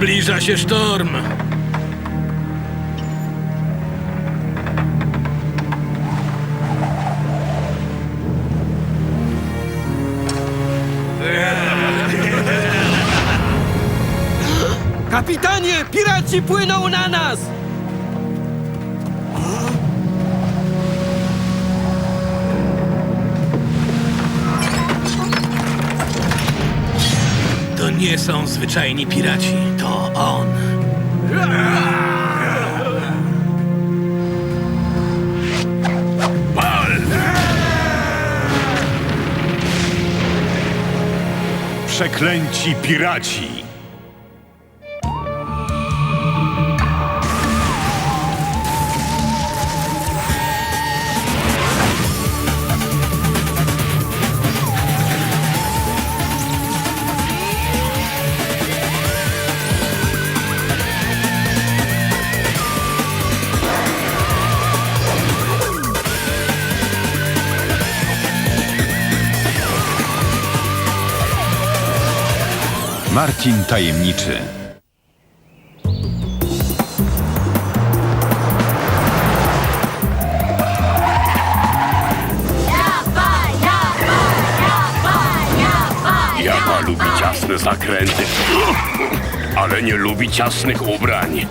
Zbliża się sztorm. Kapitanie, piraci płyną na nas! Nie są zwyczajni piraci, to on. Przeklęci piraci! Marcin Tajemniczy Japa lubi ciasne zakręty, ale nie lubi ciasnych ubrań.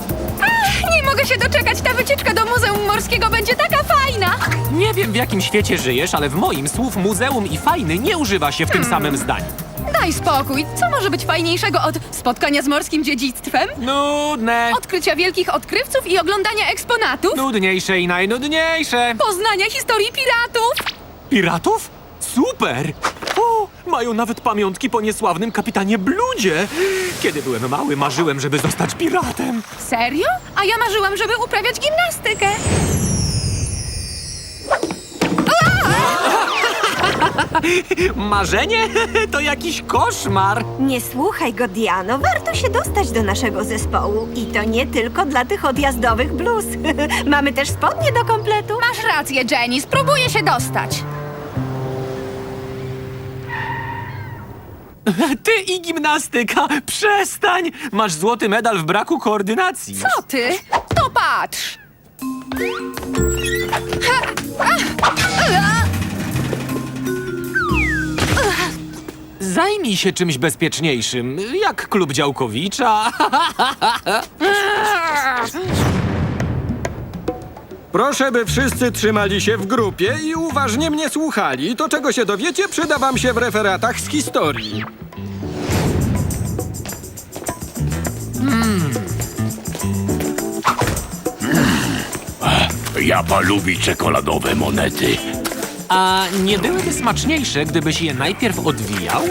Nie mogę się doczekać, ta wycieczka do Muzeum Morskiego będzie taka fajna! Nie wiem w jakim świecie żyjesz, ale w moim słów muzeum i fajny nie używa się w tym samym zdaniu. Daj spokój, co może być fajniejszego od spotkania z morskim dziedzictwem? Nudne, Odkrycia wielkich odkrywców i oglądania eksponatów? nudniejsze i najnudniejsze. Poznania historii piratów? Piratów? Super! O, mają nawet pamiątki po niesławnym kapitanie Bludzie. Kiedy byłem mały, marzyłem, żeby zostać piratem. Serio? A ja marzyłam, żeby uprawiać gimnastykę. Marzenie? To jakiś koszmar. Nie słuchaj go, Diano. Warto się dostać do naszego zespołu. I to nie tylko dla tych odjazdowych bluz. Mamy też spodnie do kompletu. Masz rację, Jenny, spróbuję się dostać. Ty i gimnastyka, przestań! Masz złoty medal w braku koordynacji. Co ty? To patrz! Zajmij się czymś bezpieczniejszym, jak klub działkowicza. Proszę, by wszyscy trzymali się w grupie i uważnie mnie słuchali. To, czego się dowiecie, przyda wam się w referatach z historii. Japa lubi czekoladowe monety. A nie byłyby smaczniejsze, gdybyś je najpierw odwijał?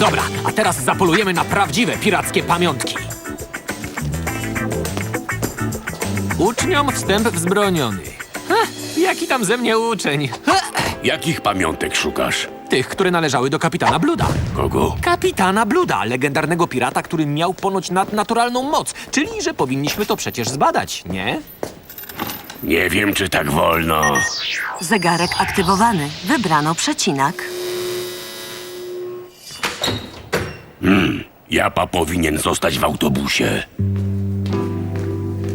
Dobra, a teraz zapolujemy na prawdziwe pirackie pamiątki. Uczniom wstęp wzbroniony. Ha, jaki tam ze mnie uczeń? Ha, Jakich pamiątek szukasz? tych, które należały do kapitana Bluda. Kogo? Kapitana Bluda, legendarnego pirata, który miał ponoć nadnaturalną moc. Czyli, że powinniśmy to przecież zbadać, nie? Nie wiem, czy tak wolno. Zegarek aktywowany. Wybrano przecinak. Japa powinien zostać w autobusie.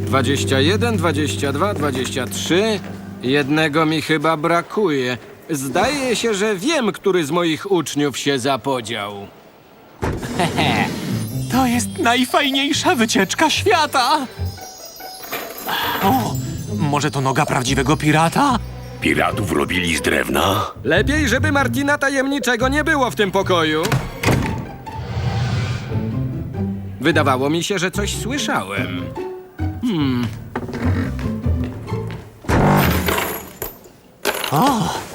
21, 22, 23. Jednego mi chyba brakuje. Zdaje się, że wiem, który z moich uczniów się zapodział. Hehe, to jest najfajniejsza wycieczka świata! O, może to noga prawdziwego pirata? Piratów robili z drewna? Lepiej, żeby Martina Tajemniczego nie było w tym pokoju. Wydawało mi się, że coś słyszałem.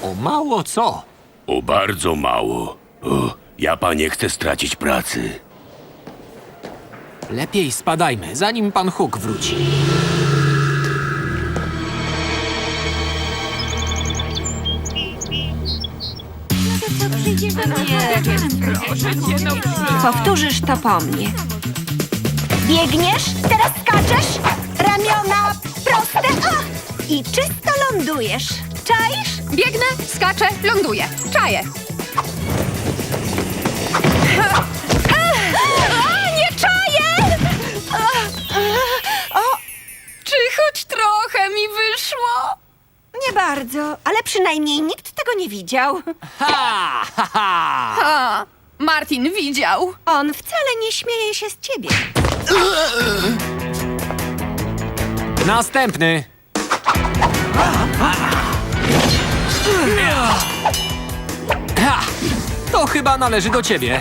O mało co. O bardzo mało. O, Japa nie chce stracić pracy. Lepiej spadajmy, zanim pan Hook wróci. Powtórzysz to po mnie. Biegniesz, teraz skaczesz, ramiona proste o! i czysto lądujesz. Czaisz? Biegnę, skaczę, ląduję. Czaję. Nie czaję! A, a, O, Czy choć trochę mi wyszło? nie bardzo, ale przynajmniej nikt tego nie widział. Ha, ha, ha. Martin widział. On wcale nie śmieje się z ciebie. Następny. Ha, To chyba należy do ciebie.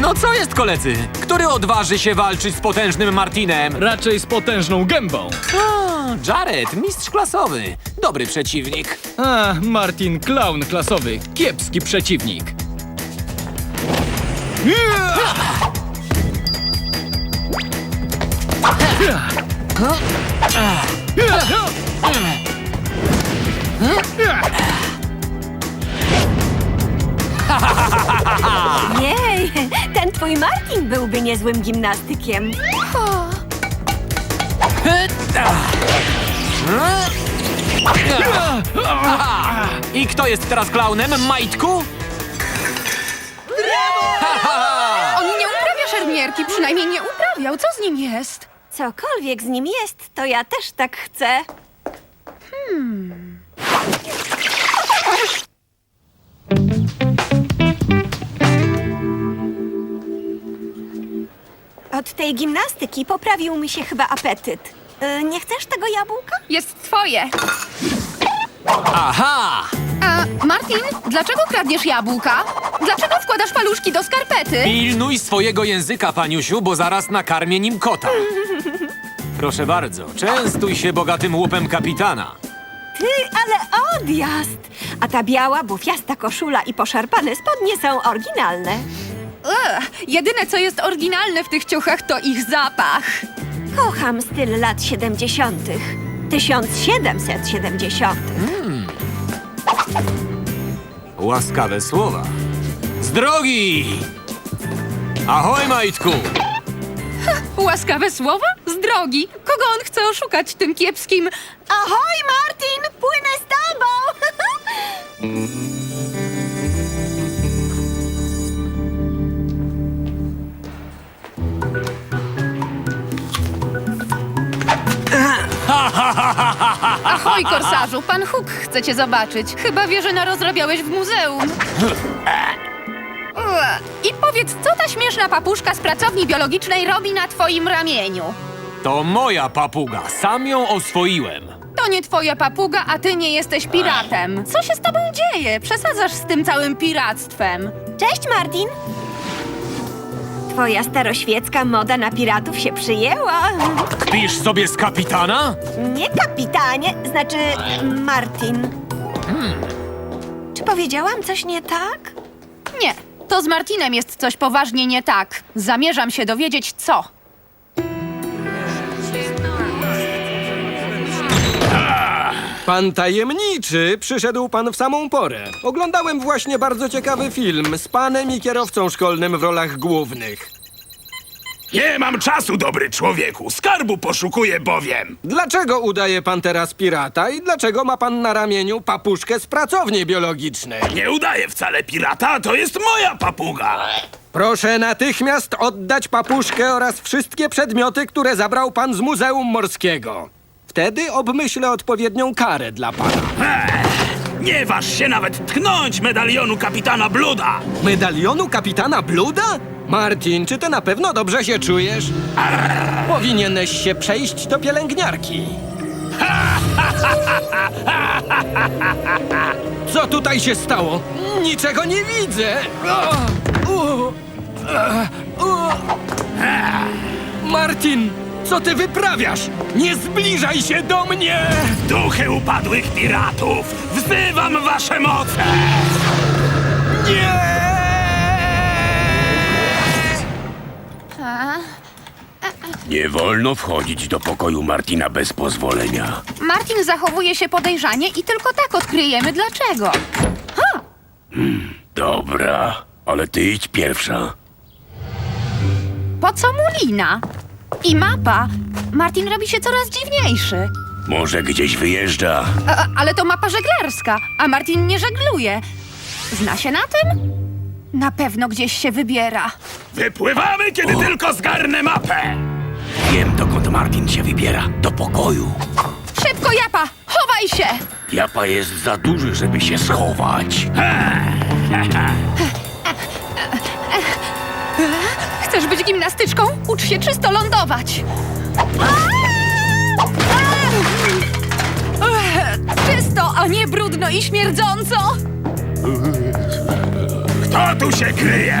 No co jest, koledzy? Który odważy się walczyć z potężnym Martinem? Raczej z potężną gębą. A, Jared, mistrz klasowy. Dobry przeciwnik. A, Martin, klaun klasowy. Kiepski przeciwnik. Jej, ten twój Martin byłby niezłym gimnastykiem. I kto jest teraz klaunem? Majtku? On nie uprawia szermierki, przynajmniej nie uprawiał. Co z nim jest? Cokolwiek z nim jest, to ja też tak chcę. Hmm. Od tej gimnastyki poprawił mi się chyba apetyt. Y, nie chcesz tego jabłka? Jest twoje. Aha! A, Martin, dlaczego kradniesz jabłka? Dlaczego wkładasz paluszki do skarpety? Pilnuj swojego języka, paniusiu, bo zaraz nakarmię nim kota. Proszę bardzo, częstuj się bogatym łupem kapitana. Ty, ale odjazd! A ta biała, bufiasta koszula i poszarpane spodnie są oryginalne. Ugh, jedyne, co jest oryginalne w tych ciuchach, to ich zapach. Kocham styl lat 70. 1770. Łaskawe słowa. Z drogi! Ahoj, Majtku! Łaskawe słowa? Z drogi. Kogo on chce oszukać tym kiepskim... Ahoj, Martin! Płynę z tobą! Ahoj, korsarzu, pan Hook chce cię zobaczyć. Chyba wie, że narozrabiałeś w muzeum. I powiedz, co ta śmieszna papuszka z pracowni biologicznej robi na twoim ramieniu? To moja papuga, sam ją oswoiłem. To nie twoja papuga, a ty nie jesteś piratem. Co się z tobą dzieje? Przesadzasz z tym całym piractwem. Cześć, Martin! Twoja staroświecka moda na piratów się przyjęła. Kpisz sobie z kapitana? Nie kapitanie, znaczy Martin. Czy powiedziałam coś nie tak? Nie, to z Martinem jest coś poważnie nie tak. Zamierzam się dowiedzieć, co. Pan tajemniczy, przyszedł pan w samą porę. Oglądałem właśnie bardzo ciekawy film z panem i kierowcą szkolnym w rolach głównych. Nie mam czasu, dobry człowieku. Skarbu poszukuję bowiem. Dlaczego udaje pan teraz pirata i dlaczego ma pan na ramieniu papuszkę z pracowni biologicznej? Nie udaję wcale pirata, to jest moja papuga. Proszę natychmiast oddać papuszkę oraz wszystkie przedmioty, które zabrał pan z Muzeum Morskiego. Wtedy obmyślę odpowiednią karę dla pana. Nie waż się nawet tknąć medalionu kapitana Bluda. Medalionu kapitana Bluda? Martin, czy ty na pewno dobrze się czujesz? Powinieneś się przejść do pielęgniarki. Co tutaj się stało? Niczego nie widzę. Martin, co ty wyprawiasz? Nie zbliżaj się do mnie! Duchy upadłych piratów, wzywam wasze moce. Nie! Nie wolno wchodzić do pokoju Martina bez pozwolenia. Martin zachowuje się podejrzanie i tylko tak odkryjemy dlaczego. Dobra, ale ty idź pierwsza. Po co mu lina? I mapa. Martin robi się coraz dziwniejszy. Może gdzieś wyjeżdża. A, ale to mapa żeglarska, a Martin nie żegluje. Zna się na tym? Na pewno gdzieś się wybiera. Wypływamy, kiedy tylko zgarnę mapę. Wiem, dokąd Martin się wybiera. Do pokoju. Szybko, Japa! Schowaj się! Japa jest za duży, żeby się schować. Chcesz być gimnastyczką? Ucz się czysto lądować! Czysto, a nie brudno i śmierdząco! Kto tu się kryje?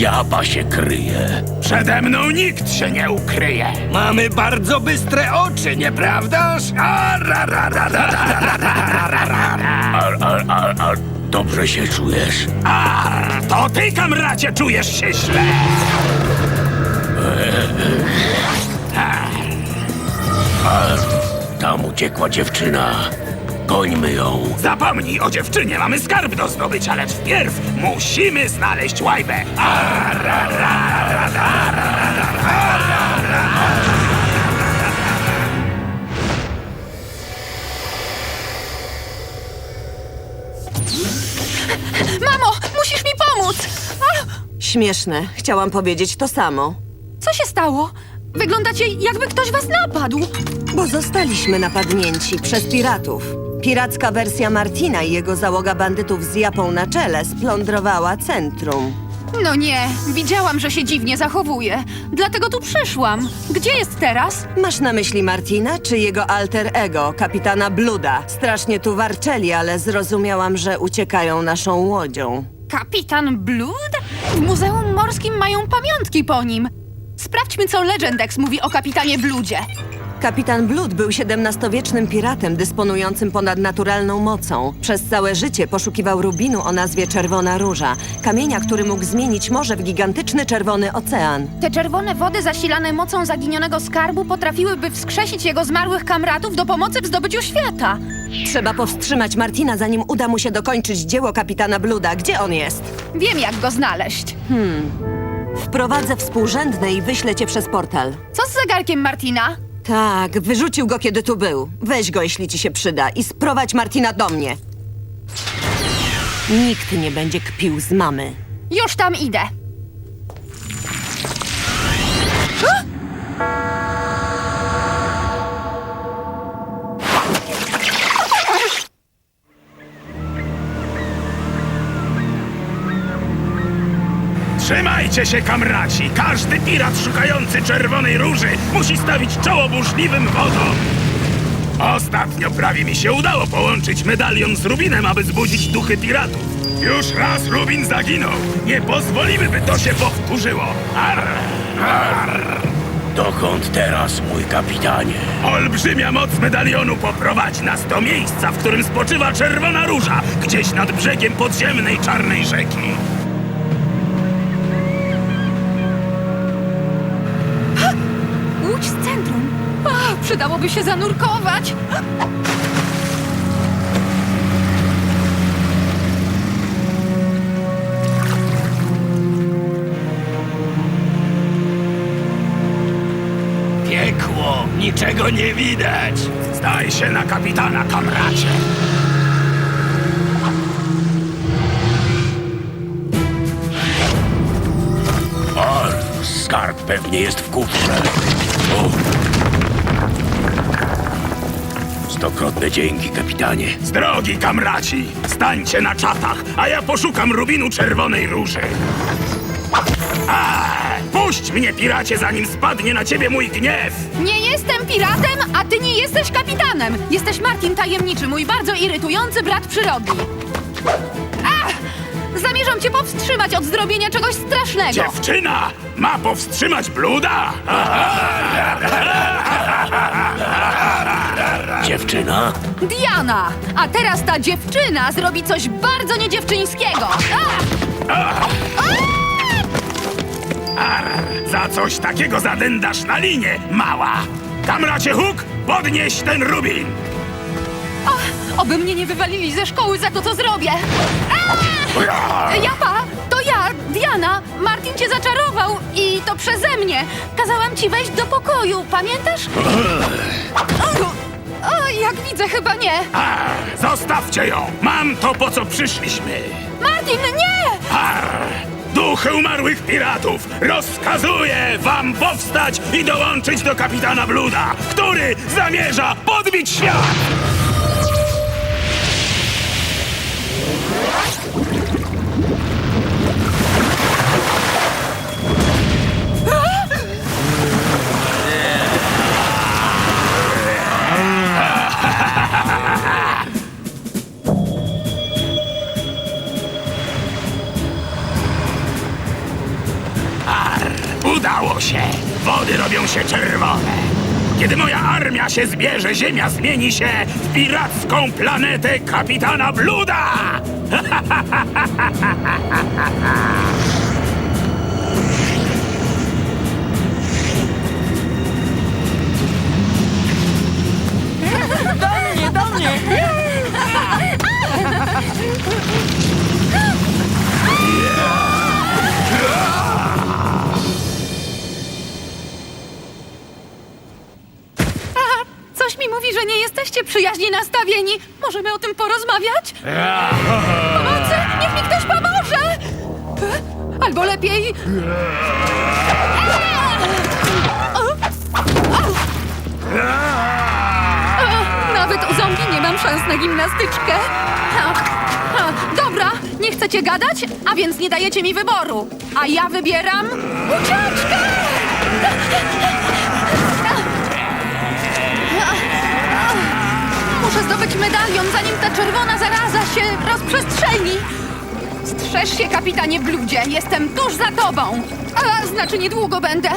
Japa się kryje. Przede mną nikt się nie ukryje. Mamy bardzo bystre oczy, nieprawdaż? A, a, a, a, dobrze się czujesz? A, to ty, kamracie, czujesz się źle. Tam uciekła dziewczyna. Ją. Zapomnij o dziewczynie, mamy skarb do zdobycia, lecz wpierw musimy znaleźć łajbę. Mamo, musisz mi pomóc! A, Śmieszne. Chciałam powiedzieć to samo. co się stało? Wyglądacie, jakby ktoś was napadł. Bo zostaliśmy napadnięci przez piratów. Piracka wersja Martina i jego załoga bandytów z japą na czele splądrowała centrum. No nie, widziałam, że się dziwnie zachowuje. Dlatego tu przyszłam. Gdzie jest teraz? Masz na myśli Martina czy jego alter ego, kapitana Bluda? Strasznie tu warczeli, ale zrozumiałam, że uciekają naszą łodzią. Kapitan Blood? W Muzeum Morskim mają pamiątki po nim. Sprawdźmy, co Legendex mówi o kapitanie Bludzie. Kapitan Blood był XVII-wiecznym piratem dysponującym ponadnaturalną mocą. Przez całe życie poszukiwał rubinu o nazwie Czerwona Róża, kamienia, który mógł zmienić morze w gigantyczny czerwony ocean. Te czerwone wody zasilane mocą zaginionego skarbu potrafiłyby wskrzesić jego zmarłych kamratów do pomocy w zdobyciu świata. Trzeba powstrzymać Martina, zanim uda mu się dokończyć dzieło kapitana Bluda. Gdzie on jest? Wiem, jak go znaleźć. Wprowadzę współrzędne i wyślę cię przez portal. Co z zegarkiem Martina? Tak, wyrzucił go, kiedy tu był. Weź go, jeśli ci się przyda i sprowadź Martina do mnie. Nikt nie będzie kpił z mamy. Już tam idę. Trzymajcie się, kamraci! Każdy pirat szukający czerwonej róży musi stawić czoło burzliwym wodom! Ostatnio prawie mi się udało połączyć medalion z Rubinem, aby zbudzić duchy piratów. Już raz Rubin zaginął. Nie pozwolimy, by to się powtórzyło. Arr, arr. Dokąd teraz, mój kapitanie? Olbrzymia moc medalionu poprowadzi nas do miejsca, w którym spoczywa czerwona róża, gdzieś nad brzegiem podziemnej czarnej rzeki. Przydałoby się zanurkować. Piekło, niczego nie widać. Zdaj się na kapitana, kamracie. Skarb pewnie jest w kufrze. Stokrotne dzięki, kapitanie. Z drogi, kamraci! Stańcie na czatach, a ja poszukam rubinu czerwonej róży. A, puść mnie, piracie, zanim spadnie na ciebie mój gniew! Nie jestem piratem, a ty nie jesteś kapitanem. Jesteś Martin Tajemniczy, mój bardzo irytujący brat przyrody. Ach! Zamierzam cię powstrzymać od zrobienia czegoś strasznego. Dziewczyna ma powstrzymać bluda? Dziewczyna? Diana! A teraz ta dziewczyna zrobi coś bardzo niedziewczyńskiego. Ach! Za coś takiego zadędasz na linie, mała! Kamracie Huk, podnieś ten rubin! Oby mnie nie wywalili ze szkoły za to, co zrobię. Japa, to ja, Diana. Martin cię zaczarował i to przeze mnie. Kazałam ci wejść do pokoju, pamiętasz? O, jak widzę, chyba nie. A, zostawcie ją! Mam to, po co przyszliśmy! Martin, nie! Ar! Duchy umarłych piratów! Rozkazuję wam powstać i dołączyć do kapitana Bluda, który zamierza podbić świat! Wody robią się czerwone. Kiedy moja armia się zbierze, ziemia zmieni się w piracką planetę kapitana Bluda! Możemy o tym porozmawiać? Pomocy! Niech mi ktoś pomoże! Albo lepiej... Nawet u zombie nie mam szans na gimnastyczkę. Dobra, nie chcecie gadać, a więc nie dajecie mi wyboru. A ja wybieram ucieczkę! Muszę zdobyć medalion, zanim ta czerwona zaraza się rozprzestrzeni. Strzeż się, kapitanie Bludzie. Jestem tuż za tobą. A, znaczy niedługo będę.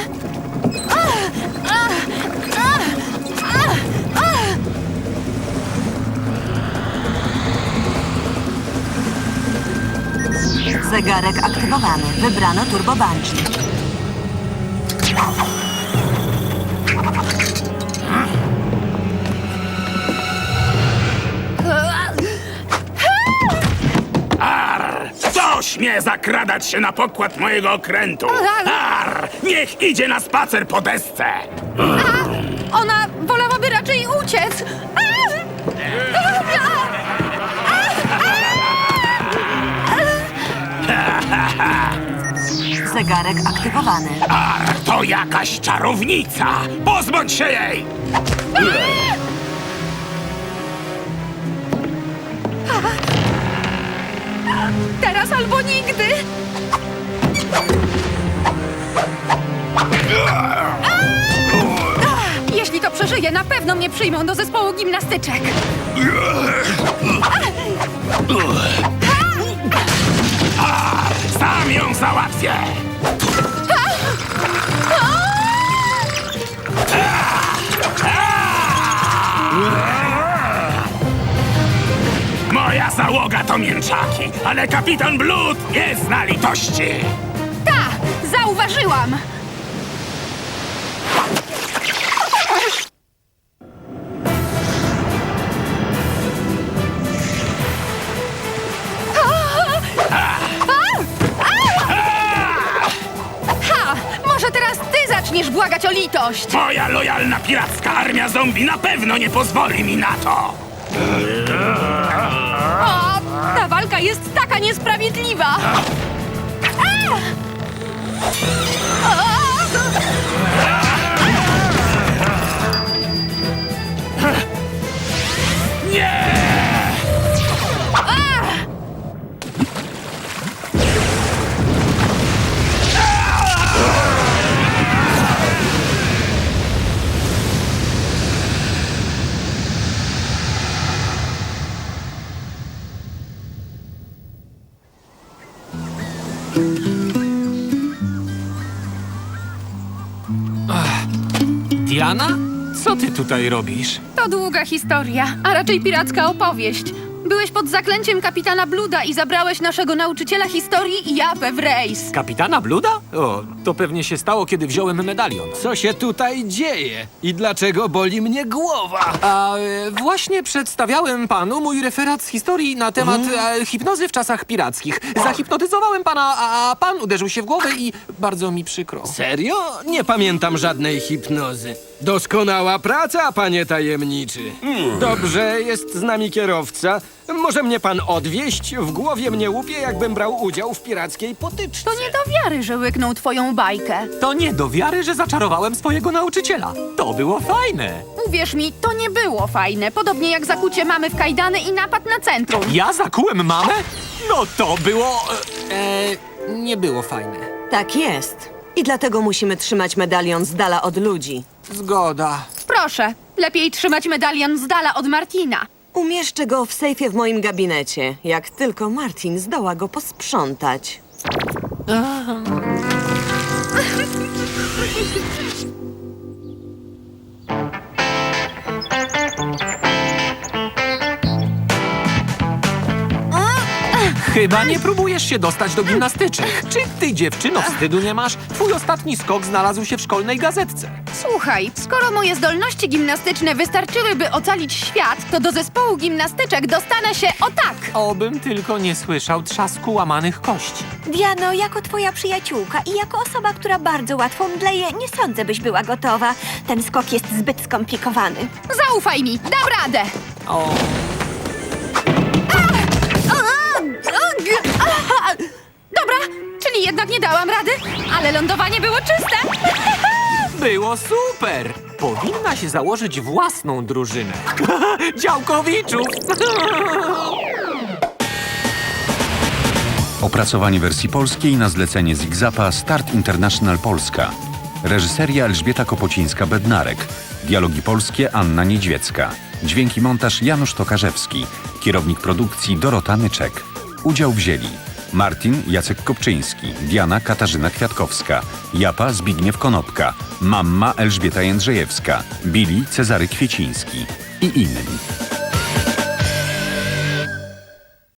Zegarek aktywowany. Wybrano turbo bungee. Śmie zakradać się na pokład mojego okrętu? Ar! Niech idzie na spacer po desce! Ona wolałaby raczej uciec. A! Zegarek aktywowany. Ar! To jakaś czarownica! Pozbądź się jej! Teraz albo nigdy. Jeśli to przeżyję, na pewno mnie przyjmą do zespołu gimnastyczek. Sam ją załatwię! Moja załoga to mięczaki, ale kapitan Blood nie zna litości! Ta, zauważyłam. Ha! Może teraz ty zaczniesz błagać o litość. Moja lojalna piracka armia zombie na pewno nie pozwoli mi na to! O, ta walka jest taka niesprawiedliwa. O! Diana? Co ty tutaj robisz? To długa historia, a raczej piracka opowieść. Byłeś pod zaklęciem kapitana Bluda i zabrałeś naszego nauczyciela historii i Japę w rejs. Kapitana Bluda? O, to pewnie się stało, kiedy wziąłem medalion. Co się tutaj dzieje? I dlaczego boli mnie głowa? A e, właśnie przedstawiałem panu mój referat z historii na temat e, hipnozy w czasach pirackich. Zahipnotyzowałem pana, a, a pan uderzył się w głowę i bardzo mi przykro. Serio? Nie pamiętam żadnej hipnozy. Doskonała praca, panie tajemniczy. Dobrze, jest z nami kierowca. Może mnie pan odwieźć? W głowie mnie łupie, jakbym brał udział w pirackiej potyczce. To nie do wiary, że łyknął twoją bajkę. To nie do wiary, że zaczarowałem swojego nauczyciela. To było fajne. Uwierz mi, to nie było fajne. Podobnie jak zakucie mamy w kajdany i napad na centrum. Ja zakułem mamę? No to było... E, nie było fajne. Tak jest. I dlatego musimy trzymać medalion z dala od ludzi. Zgoda. Proszę, lepiej trzymać medalion z dala od Martina. Umieszczę go w sejfie w moim gabinecie, jak tylko Martin zdoła go posprzątać. Chyba nie próbujesz się dostać do gimnastyczek. Czy ty, dziewczyno, wstydu nie masz? Twój ostatni skok znalazł się w szkolnej gazetce. Słuchaj, skoro moje zdolności gimnastyczne wystarczyłyby ocalić świat, to do zespołu gimnastyczek dostanę się o tak! Obym tylko nie słyszał trzasku łamanych kości. Diano, jako twoja przyjaciółka i jako osoba, która bardzo łatwo mdleje, nie sądzę, byś była gotowa. Ten skok jest zbyt skomplikowany. Zaufaj mi, dam radę! O, czyli jednak nie dałam rady, ale lądowanie było czyste. było super! Powinna się założyć własną drużynę. Działkowiczów! Opracowanie wersji polskiej na zlecenie Zigzapa Start International Polska. Reżyseria Elżbieta Kopocińska-Bednarek. Dialogi polskie Anna Niedźwiecka. Dźwięki montaż Janusz Tokarzewski. Kierownik produkcji Dorota Nyczek. Udział wzięli Martin Jacek Kopczyński, Diana Katarzyna Kwiatkowska, Japa Zbigniew Konopka, Mamma Elżbieta Jędrzejewska, Billy Cezary Kwieciński i inni.